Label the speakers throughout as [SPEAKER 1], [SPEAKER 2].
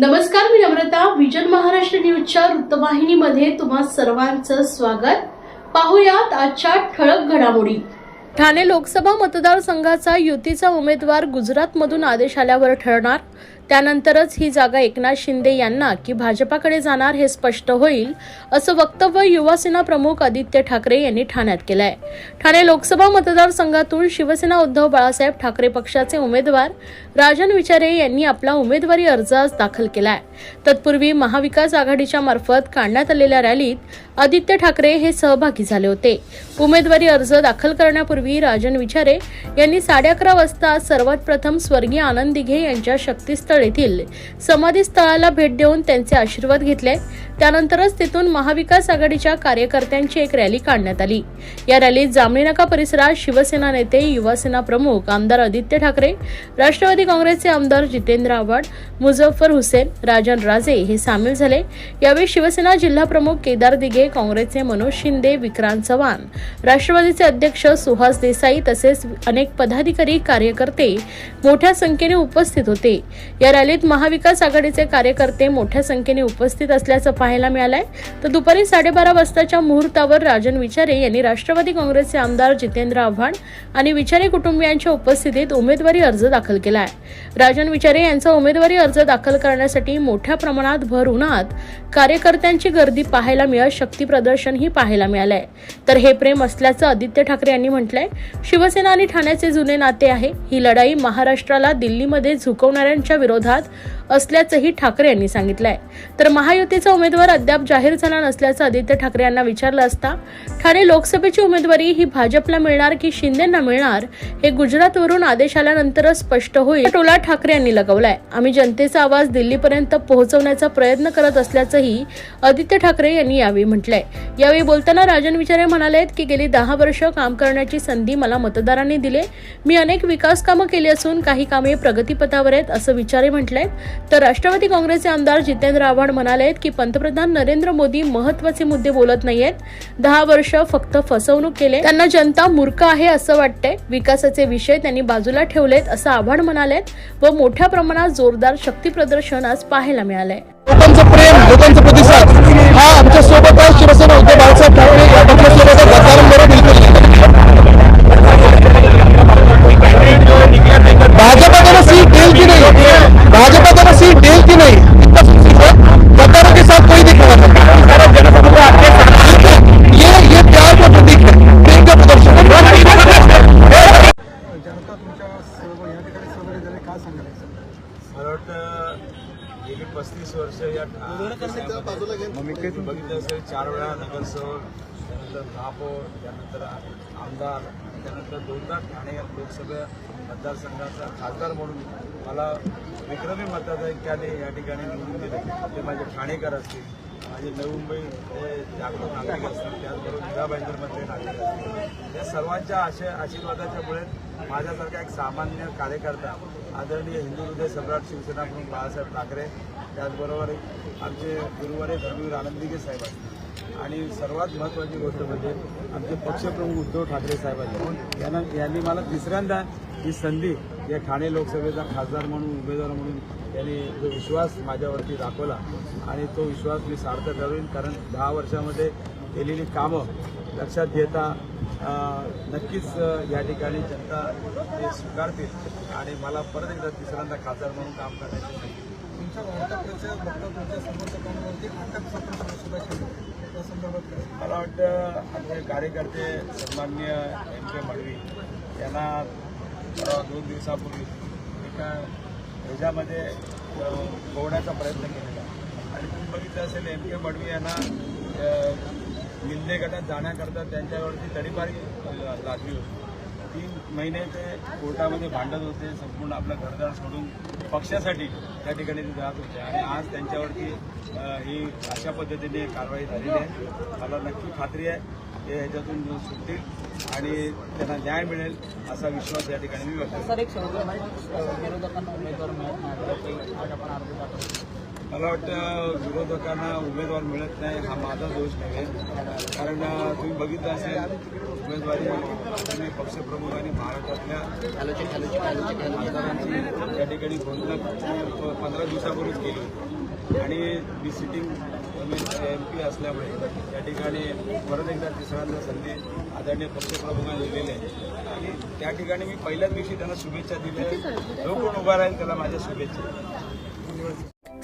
[SPEAKER 1] नमस्कार मी नम्रता. विजन महाराष्ट्र न्यूजच्या वृत्तवाहिनीमध्ये तुम्हा सर्वांचं स्वागत. पाहुयात आजच्या ठळक घडामोडी. ठाणे लोकसभा मतदारसंघाचा युतीचा उमेदवार गुजरातमधून आदेश आल्यावर ठरणार? त्यानंतरच ही जागा एकनाथ शिंदे यांना की भाजपाकडे जाणार हे स्पष्ट होईल असं वक्तव्य युवासेना प्रमुख आदित्य ठाकरे यांनी ठाण्यात केलंय. ठाणे लोकसभा मतदारसंघातून शिवसेना उद्धव बाळासाहेब ठाकरे पक्षाचे उमेदवार राजन विचारे यांनी आपला उमेदवारी अर्ज आज दाखल केलाय. तत्पूर्वी महाविकास आघाडीच्या मार्फत काढण्यात आलेल्या रॅलीत आदित्य ठाकरे हे सहभागी झाले होते. उमेदवारी अर्ज दाखल करण्यापूर्वी राजन विचारे यांनी साडे अकरा वाजता सर्वात प्रथम स्वर्गीय आनंद दिघे यांच्या शक्तीस्थळ येथील समाधी स्थळाला भेट देऊन त्यांचे आशीर्वाद घेतले. त्यानंतरच तिथून महाविकास आघाडीच्या कार्यकर्त्यांची एक रॅली काढण्यात आली. या रॅलीत जांभळीनाका परिसरात शिवसेना नेते युवासेना प्रमुख आमदार आदित्य ठाकरे राष्ट्रवादी काँग्रेसचे आमदार जितेंद्र आव्हाड मुझफ्फर हुसेन राजन राजे हे सामील झाले. यावेळी शिवसेना जिल्हा प्रमुख केदार दिघे काँग्रेसचे मनोज शिंदे विक्रांत चव्हाण राष्ट्रवादीचे अध्यक्ष सुहास देसाई तसेच अनेक पदाधिकारी कार्यकर्ते मोठ्या संख्येने उपस्थित होते. या रॅलीत महाविकास आघाडीचे कार्यकर्ते मोठ्या संख्येने उपस्थित असल्याचं पाहायला मिळालाय. तर दुपारी साडेबारा वाजताच्या मुहूर्तावर राजन विचारे यांनी राष्ट्रवादी काँग्रेसचे आमदार जितेंद्र आव्हाड आणि विचारे कुटुंबियांच्या उपस्थितीत उमेदवारी अर्ज दाखल केला आहे राजन विचारे यांचा उमेदवारी अर्ज दाखल करण्यासाठी मोठ्या प्रमाणात भर उन्हात कार्यकर्त्यांची गर्दी पाहायला मिळत शक्ती प्रदर्शनही पाहायला मिळालंय. तर हे प्रेम असल्याचं आदित्य ठाकरे यांनी म्हटलंय. शिवसेना आणि ठाण्याचे जुने नाते आहे. ही लढाई महाराष्ट्राला दिल्लीमध्ये झुकवणाऱ्यांच्या विरोधात असल्याचंही ठाकरे यांनी सांगितलंय. तर महायुतीचा उमेदवार अद्याप जाहीर झाला नसल्याचं आदित्य ठाकरे यांना विचारलं असता ठाणे लोकसभेची उमेदवारी ही भाजपला मिळणार की शिंदेना मिळणार हे गुजरातवरून आदेश आल्यानंतरच स्पष्ट होईल टोला ठाकरे यांनी लगावलाय. आम्ही जनतेचा आवाज दिल्लीपर्यंत पोहोचवण्याचा प्रयत्न करत असल्याचंही आदित्य ठाकरे यांनी यावेळी म्हटलंय. यावेळी बोलताना राजन विचारे म्हणाले की गेली दहा वर्ष काम करण्याची संधी मला मतदारांनी दिले. मी अनेक विकास कामं केली असून काही कामे प्रगतीपथावर आहेत असं विचारे म्हटलंय. तर राष्ट्रवादी काँग्रेसचे आमदार जितेंद्र आव्हाड म्हणालेत की पंतप्रधान नरेंद्र मोदी महत्त्वाचे मुद्दे बोलत नाहीयेत. दहा वर्ष फक्त फसवणूक केले. त्यांना जनता मूर्ख आहे असं वाटतंय. विकासाचे विषय त्यांनी बाजूला ठेवलेत असं आव्हाड म्हणालेत व मोठ्या प्रमाणात जोरदार शक्ती प्रदर्शन आज पाहायला मिळालंय.
[SPEAKER 2] लोकांचं प्रेम लोकांचा प्रतिसाद हा आमच्यासोबत शिवसेना उद्धव बाळासाहेब ठाकरे या पक्षासोबत आहे, बिलकुल सीट देईल की नाही? भाजपा त्यांना सीट देईल की नाही? है, गद्दारों के साथ कोई नहीं. ये ये प्यार का प्रतीक है प्रेम का प्रदर्शन
[SPEAKER 3] मला वाटतं गेली पस्तीस वर्ष या बघितलं असेल चार वेळा नगरसेवक त्यानंतर महापौर त्यानंतर आमदार त्यानंतर दोनदा ठाणे लोकसभा मतदारसंघाचा खासदार म्हणून मला विक्रमी मताधिक्याने या ठिकाणी निवडून दिले. ते माझे ठाणेकर असतील माझे नवी मुंबई ते जागरूक नागरिक असतील त्याचबरोबर निळा बँडरमधले नागरिक असतील. या सर्वांच्या आशय आशीर्वादाच्यामुळे माझ्यासारखा एक सामान्य कार्यकर्ता आदरणीय हिंदू हृदय सम्राट शिवसेना म्हणून बाळासाहेब ठाकरे त्याचबरोबर आमचे गुरुवारे धर्मवीर आनंदीगे साहेब असतील. आणि सर्वात महत्त्वाची गोष्ट म्हणजे आमचे पक्षप्रमुख उद्धव ठाकरे साहेबांनी. यांना यांनी मला तिसऱ्यांदा ही संधी या ठाणे लोकसभेचा खासदार म्हणून उमेदवार म्हणून यांनी जो विश्वास माझ्यावरती दाखवला आणि तो विश्वास मी सार्थ करेन. कारण दहा वर्षामध्ये केलेली कामं लक्षात घेता नक्कीच या ठिकाणी जनता ते स्वीकारतील आणि मला परत एकदा तिसऱ्यांदा खासदार म्हणून काम करण्याची
[SPEAKER 4] तुमच्या वक्तव्याचे वक्तव्य समर्थकांवरती अटक सत्र सुद्धा केलं त्या संदर्भात काय
[SPEAKER 3] आमचे कार्यकर्ते सन्मान्य एम के मडवी यांना परवा दोन दिवसापूर्वी एका ह्याच्यामध्ये पोहण्याचा प्रयत्न केलेला आणि तुम्ही बघितलं असेल एम के मडवी यांना निंदे गटात जाण्याकरता त्यांच्यावरती तडीपारी लागली होती. तीन महिने ते कोर्टामध्ये भांडत होते संपूर्ण आपलं घरदार सोडून पक्षासाठी त्या ठिकाणी ते जात होते. आणि आज त्यांच्यावरती ही अशा पद्धतीने कारवाई झालेली आहे. मला नक्की खात्री आहे ते ह्याच्यातून सुटतील आणि त्यांना न्याय मिळेल असा विश्वास या ठिकाणी मी व्यक्त
[SPEAKER 5] सर एक विरोधकांना उमेदवार मिळत नाही
[SPEAKER 3] मला वाटतं विरोधकांना उमेदवार मिळत नाही हा माझा दोष नाही कारण तुम्ही बघितलं असेल उमेदवारी तुम्ही पक्षप्रमुखांनी महाराष्ट्रातल्या आमदारांची त्या ठिकाणी घोषणा पंधरा दिवसापूर्वीच केली. होती आणि मी सिटिंग एम पी असल्यामुळे त्या ठिकाणी परत एकदा तिसऱ्यांदा संधी आदरणीय पक्षप्रमुखांनी दिलेली आहे. आणि त्या ठिकाणी मी पहिल्याच दिवशी त्यांना शुभेच्छा दिल्या. जो कोण उभा राहील त्याला माझ्या शुभेच्छा.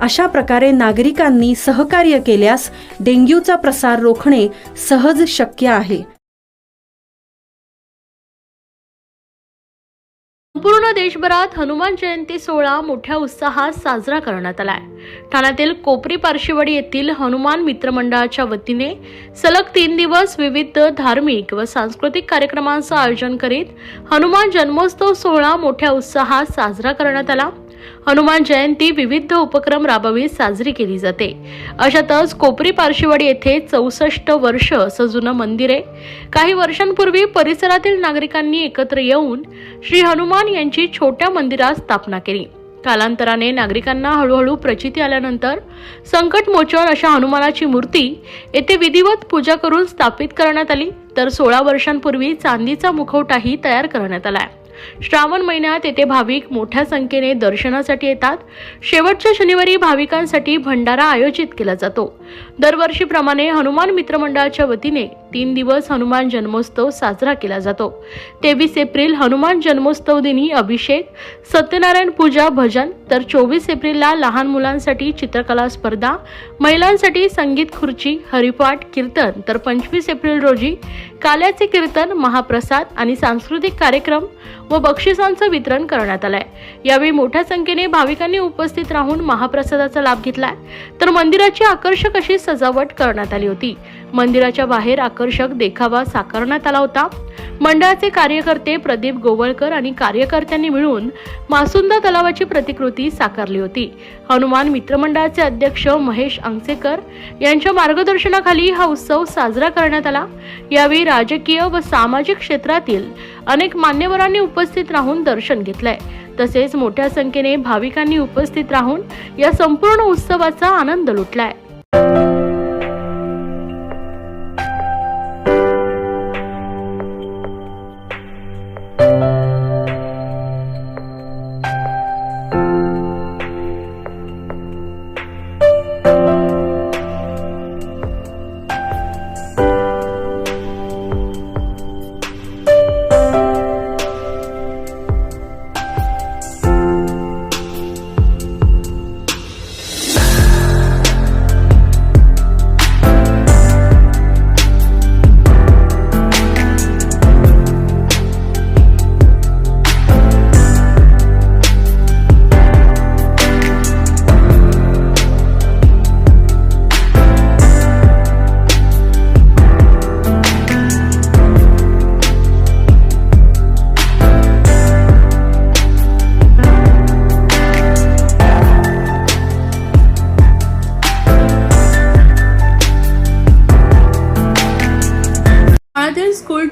[SPEAKER 5] अशा प्रकारे नागरिकांनी सहकार्य केल्यास डेंग्यूचा प्रसार रोखणे सहज शक्य आहे.
[SPEAKER 1] संपूर्ण देशभरात हनुमान जयंती सोहळा मोठ्या उत्साहात साजरा करण्यात आलाय. ठाण्यातील कोपरी पार्शिवडी येथील हनुमान मित्रमंडळाच्या वतीने सलग तीन दिवस विविध धार्मिक व सांस्कृतिक कार्यक्रमांचं आयोजन करीत हनुमान जन्मोत्सव सोहळा मोठ्या उत्साहात साजरा करण्यात आला. हनुमान जयंती विविध उपक्रम राबवीत साजरी केली जाते. अशातच कोपरी पार्शिवाडी येथे चौसष्ट वर्ष असं जुनं मंदिर आहे. काही वर्षांपूर्वी परिसरातील नागरिकांनी एकत्र येऊन श्री हनुमान यांची छोट्या मंदिरात स्थापना केली. कालांतराने नागरिकांना हळूहळू प्रचिती आल्यानंतर संकट मोचन अशा हनुमानाची मूर्ती येथे विधिवत पूजा करून स्थापित करण्यात आली. तर सोळा वर्षांपूर्वी चांदीचा मुखवटाही तयार करण्यात आला आहे श्रावण महिन्यात येथे भाविक मोठ्या संख्येने दर्शनासाठी येतात. शेवटच्या शनिवारी भाविकांसाठी भंडारा आयोजित केला जातो. दरवर्षीप्रमाणे हनुमान मित्रमंडळाच्या वतीने तीन दिवस हनुमान जन्मोत्सव साजरा केला जातो. तेवीस एप्रिल हनुमान जन्मोत्सव दिनी अभिषेक सत्यनारायण पूजा भजन तर चोवीस एप्रिलला लहान मुलांसाठी चित्रकला स्पर्धा महिलांसाठी संगीत खुर्ची हरिपाठ कीर्तन तर पंचवीस एप्रिल रोजी काल्याचे कीर्तन महाप्रसाद आणि सांस्कृतिक कार्यक्रम व बक्षिसांचं वितरण करण्यात आलंय. यावेळी मोठ्या संख्येने भाविकांनी उपस्थित राहून महाप्रसादाचा लाभ घेतलाय. तर मंदिराची आकर्षक अशी सजावट करण्यात आली होती. मंदिराच्या बाहेर आकर्षक देखावा साकारण्यात आला होता. मंडळाचे कार्यकर्ते प्रदीप गोवळकर आणि कार्यकर्त्यांनी मिळून मासुंदा तलावाची प्रतिकृती साकारली होती. हनुमान मित्रमंडळाचे अध्यक्ष महेश अंगसेकर यांच्या मार्गदर्शनाखाली हा उत्सव साजरा करण्यात आला. यावेळी राजकीय व सामाजिक क्षेत्रातील अनेक मान्यवरांनी उपस्थित राहून दर्शन घेतलंय. तसेच मोठ्या संख्येने भाविकांनी उपस्थित राहून या संपूर्ण उत्सवाचा आनंद लुटलाय.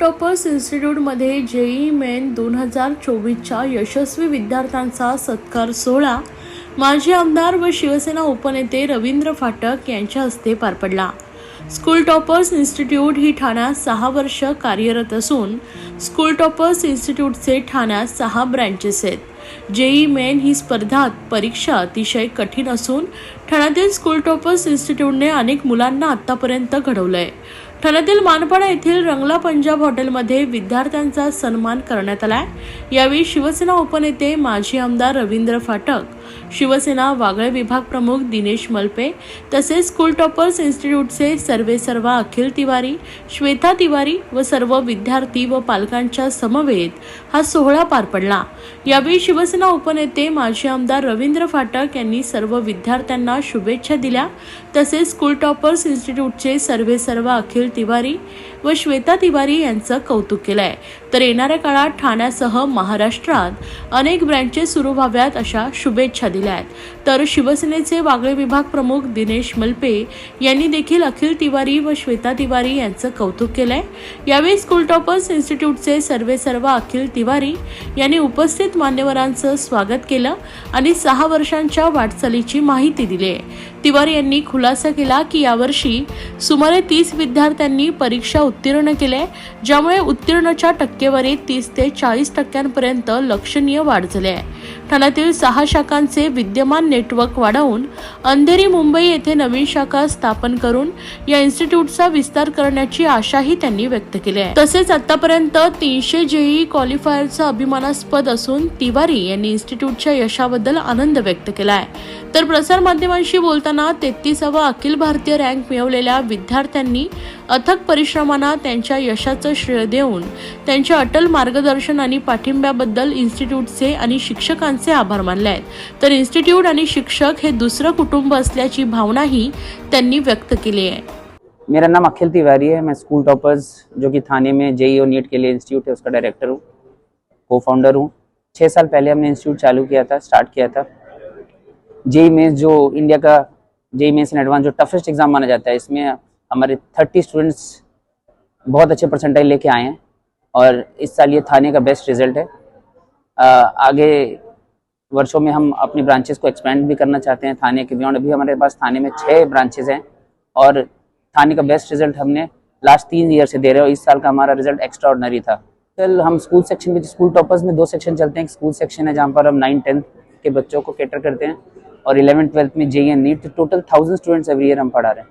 [SPEAKER 1] टॉपर्स इन्स्टिट्यूटमध्ये जेई मेन दोन हजार चोवीसच्या यशस्वी विद्यार्थ्यांचा सत्कार सोहळा माजी आमदार व शिवसेना उपनेते रवींद्र फाटक यांच्या हस्ते पार पडला. स्कूल टॉपर्स इन्स्टिट्यूट ही ठाण्यात सहा वर्ष कार्यरत असून स्कूल टॉपर्स इन्स्टिट्यूटचे ठाण्यात सहा ब्रँचेस आहेत. जेई मेन ही स्पर्धा परीक्षा अतिशय कठीण असून ठाण्यातील स्कूल टॉपर्स इन्स्टिट्यूटने अनेक मुलांना आतापर्यंत आहे ठाण्यातील मानपाडा येथील रंगला पंजाब हॉटेलमध्ये विद्यार्थ्यांचा सन्मान करण्यात आला यावेळी शिवसेना उपनेते माजी आमदार रवींद्र फाटक शिवसेना वागळे विभाग प्रमुख दिनेश मलपे तसेच स्कूल टॉपर्स इन्स्टिट्यूटचे सर्वे सर्वा अखिल तिवारी श्वेता तिवारी व सर्व विद्यार्थी व पालकांच्या समवेत हा सोहळा पार पडला. यावेळी शिवसेना उपनेते माजी आमदार रवींद्र फाटक यांनी सर्व विद्यार्थ्यांना शुभेच्छा दिल्या. तसेच स्कूल टॉपर्स इन्स्टिट्यूटचे सर्वे सर्व अखिल तिवारी व श्वेता तिवारी यांचं कौतुक केलंय. तर येणाऱ्या काळात ठाण्यासह महाराष्ट्रात अनेक ब्रँचेस सुरू व्हाव्यात अशा शुभेच्छा दिल्या आहेत तर शिवसेनेचे वागळे विभाग प्रमुख दिनेश मलपे यांनी देखील अखिल तिवारी व श्वेता तिवारी यांचं कौतुक केलंय. यावेळी स्कूल टॉपर्स इन्स्टिट्यूटचे सर्वे सर्व अखिल तिवारी यांनी उपस्थित मान्यवरांचं स्वागत केलं आणि सहा वर्षांच्या वाटचालीची माहिती दिली आहे तिवारी यांनी खुलासा केला की यावर्षी सुमारे तीस विद्यार्थ्यांनी परीक्षा उत्तीर्ण केल्या. ज्यामुळे उत्तीर्णच्या टक्केवारीत तीस ते चाळीस टक्क्यांपर्यंत लक्षणीय वाढ झाली आहे. ठाण्यातील सहा शाखांचे विद्यमान नेटवर्क वाढवून अंधेरी मुंबई येथे नवीन शाखा स्थापन करून या इन्स्टिट्यूटचा विस्तार करण्याची आशाही त्यांनी व्यक्त केली आहे. तसेच आतापर्यंत तीनशे जेई क्वालिफायरचा अभिमानास्पद असून तिवारी यांनी इन्स्टिट्यूटच्या यशाबद्दल आनंद व्यक्त केला आहे. तर प्रसारमाध्यमांशी बोलताना तेहतीसावा अखिल भारतीय रँक मिळवलेल्या विद्यार्थ्यांनी अथक परिश्रमांना त्यांच्या यशाचं श्रेय देऊन त्यांच्या अटल मार्गदर्शन आणि पाठिंब्याबद्दल इन्स्टिट्यूटचे आणि शिक्षकांचे आभार मानले आहेत तर इन्स्टिट्यूट आणि शिक्षक हे दुसरं कुटुंब असल्याची भावनाही त्यांनी व्यक्त केली आहे.
[SPEAKER 6] मेरा नाम अखिल तिवारी है मैं स्कूल टॉपर्स जो कि थाने में जेई और नीट के लिए इंस्टीट्यूट है उसका डायरेक्टर हूँ को फाउंडर हूँ। छः साल पहले हमने इंस्टीट्यूट चालू किया था स्टार्ट किया था। जेई मेंस जो इंडिया का जेई मेंस इन एडवांस जो टफेस्ट एग्ज़ाम माना जाता है इसमें हमारे थर्टी स्टूडेंट्स बहुत अच्छे परसेंटाइल लेके आए हैं। और इस साल ये थाने का बेस्ट रिज़ल्ट है। अ, आगे वर्षों में हम अपनी ब्रांचेस को एक्सपेंड भी करना चाहते हैं थाने के बियॉन्ड अभी हमारे पास थाने में छः ब्रांचेज हैं और थाने का बेस्ट रिज़ल्ट हमने लास्ट तीन ईयर से दे रहे हैं और इस साल का हमारा रिज़ल्ट एक्स्ट्रा था। कल हम स्कूल सेक्शन में स्कूल टॉपर्स में दो सेक्शन चलते हैं। स्कूल सेक्शन है जहाँ पर हम नाइन टेंथ के बच्चों को कैटर करते हैं और इलेवन ट्वेल्थ में JEE and NEET total thousand students every year हम पढ़ा रहे हैं।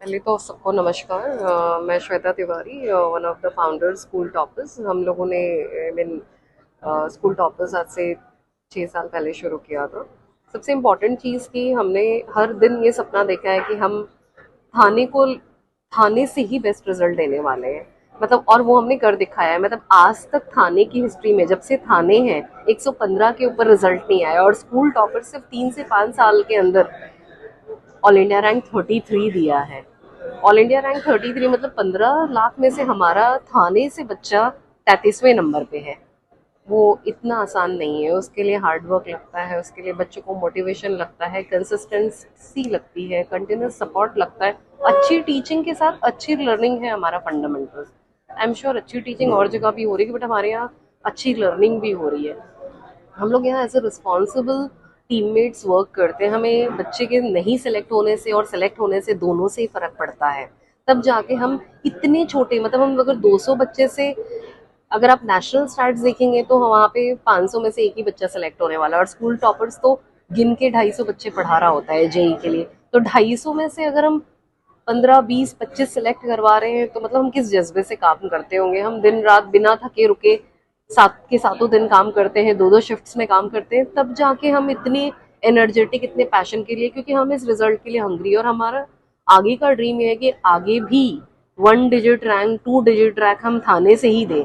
[SPEAKER 7] पहले तो सबको नमस्कार। मैं Shweta Tiwari one of the founder school toppers हम लोगों ने मीन स्कूल टॉपर्स आज से छः साल पहले शुरू किया था। सबसे इंपॉर्टेंट चीज़ कि हमने हर दिन ये सपना देखा है कि हम थाने को, थाने से ही बेस्ट रिज़ल्ट देने वाले हैं। मतलब और वो हमने कर दिखाया है। मतलब आज तक थाने की हिस्ट्री में जब से थाने हैं 115 के ऊपर रिज़ल्ट नहीं आया और स्कूल टॉपर सिर्फ़ तीन से पाँच साल के अंदर ऑल इंडिया रैंक 33 दिया है। ऑल इंडिया रैंक 33 मतलब 15 लाख में से हमारा थाने से बच्चा तैतीसवें नंबर पे है। वो इतना आसान नहीं है। उसके लिए हार्ड वर्क लगता है, उसके लिए बच्चों को मोटिवेशन लगता है कंसिस्टेंसी लगती है कंटिन्यूस सपोर्ट लगता है। अच्छी टीचिंग के साथ अच्छी लर्निंग है हमारा फंडामेंटल्स आई एम श्योर अच्छी टीचिंग और जगह भी हो रही है बट हमारे यहाँ अच्छी लर्निंग भी हो रही है। हम लोग यहाँ as a responsible teammates work करते हैं। हमें बच्चे के नहीं सेलेक्ट होने से और सेलेक्ट होने से दोनों से ही फ़र्क पड़ता है। तब जाके हम इतने छोटे मतलब हम अगर 200 बच्चे से अगर आप नेशनल स्टार्ट देखेंगे तो वहाँ पे 500 में से एक ही बच्चा सेलेक्ट होने वाला है। और स्कूल टॉपर्स तो गिन के 250 बच्चे पढ़ा रहा होता है जेई के लिए। तो 250 में से अगर हम 15 20 25 सेलेक्ट करवा रहे हैं तो मतलब हम किस जज्बे से काम करते होंगे? हम दिन रात बिना थके रुके सात के सातों दिन काम करते हैं दो दो शिफ्ट्स में काम करते हैं, तब जाके हम इतने एनर्जेटिक इतने पैशन के लिए, क्योंकि हम इस रिज़ल्ट के लिए हंग्री और हमारा आगे का ड्रीम ये है कि आगे भी one digit rank two digit rank हम थाने से ही दें।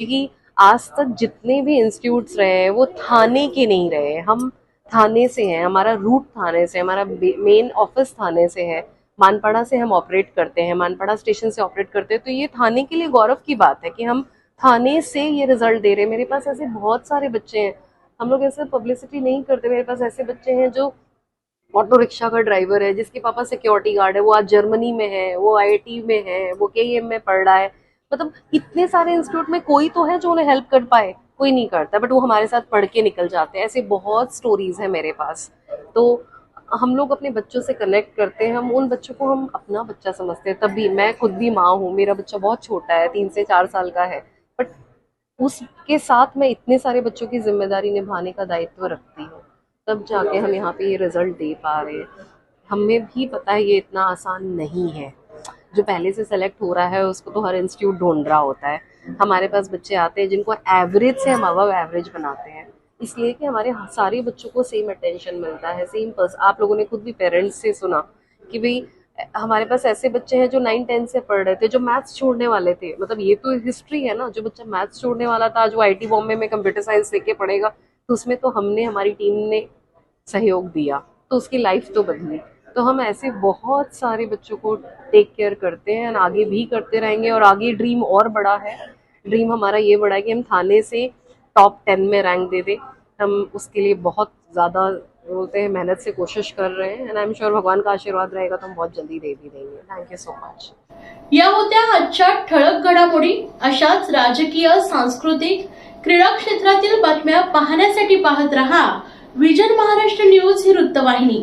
[SPEAKER 7] क्योंकि आज तक जितने भी इंस्टीट्यूट्स रहे हैं, वो थाने के नहीं रहे हम थाने से हैं, हमारा रूट थाने से हमारा मेन ऑफ़िस थाने से है। मानपाड़ा से हम ऑपरेट करते हैं, मानपाड़ा स्टेशन से ऑपरेट करते हैं। तो ये थाने के लिए गौरव की बात है कि हम थाने से ये रिज़ल्ट दे रहे हैं। मेरे पास ऐसे बहुत सारे बच्चे हैं। हम लोग ऐसे पब्लिसिटी नहीं करते। मेरे पास ऐसे बच्चे हैं जो ऑटो रिक्शा का ड्राइवर है, जिसके पापा सिक्योरिटी गार्ड है, वो आज जर्मनी में है, वो आईआईटी में है, वो के में पढ़ रहा है। मतलब इतने सारे इंस्टीट्यूट में कोई तो है जो उन्हें हेल्प कर पाए, कोई नहीं करता बट वो हमारे साथ पढ़ के निकल जाते हैं। ऐसे बहुत स्टोरीज हैं मेरे पास। तो हम लोग अपने बच्चों से कनेक्ट करते हैं, हम उन बच्चों को हम अपना बच्चा समझते हैं। तब भी मैं खुद भी माँ हूँ, मेरा बच्चा बहुत छोटा है, तीन से चार साल का है। बट उसके साथ मैं इतने सारे बच्चों की ज़िम्मेदारी निभाने का दायित्व रखती हूँ। तब जाके हम यहाँ पे ये रिज़ल्ट दे पा रहे हैं। हमें भी पता है ये इतना आसान नहीं है। जो पहले से सेलेक्ट हो रहा है, उसको तो हर इंस्टीट्यूट ढूंढ रहा होता है। हमारे पास बच्चे आते हैं जिनको एवरेज से हम अबव एवरेज बनाते हैं। इसलिए कि हमारे सारे बच्चों को सेम अटेंशन मिलता है सेम पर्स आप लोगों ने खुद भी पेरेंट्स से सुना कि भाई हमारे पास ऐसे बच्चे हैं जो नाइन टेंथ से पढ़ रहे थे, जो मैथ्स छोड़ने वाले थे। मतलब ये तो हिस्ट्री है ना, जो बच्चा मैथ्स छोड़ने वाला था, जो आईटी बॉम्बे में कंप्यूटर साइंस लेके पढ़ेगा तो उसमें तो हमने, हमारी टीम ने सहयोग दिया तो उसकी लाइफ तो बदली। तो हम ऐसे बहुत सारे बच्चों को टेक केयर करते हैं, आगे भी करते रहेंगे और आगे ड्रीम और बड़ा है। ड्रीम हमारा ये बड़ा है कि हम थाने से टॉप टेन में रैंक दे दें। हम उसके लिए बहुत ज़्यादा बोलते हैं, मेहनत से कोशिश कर रहे हैं। एंड आई एम श्योर भगवान का आशीर्वाद रहेगा तो हम बहुत जल्दी दे भी देंगे। थैंक यू सो मच
[SPEAKER 1] या होत्या आजच्या ठळक घडामोडी अशाच राजकीय, सांस्कृतिक, क्रीडा क्षेत्रातील बातम्या पाहण्यासाठी पाहत रहा. विजन महाराष्ट्र न्यूज़ ही वृत्तवाहिनी.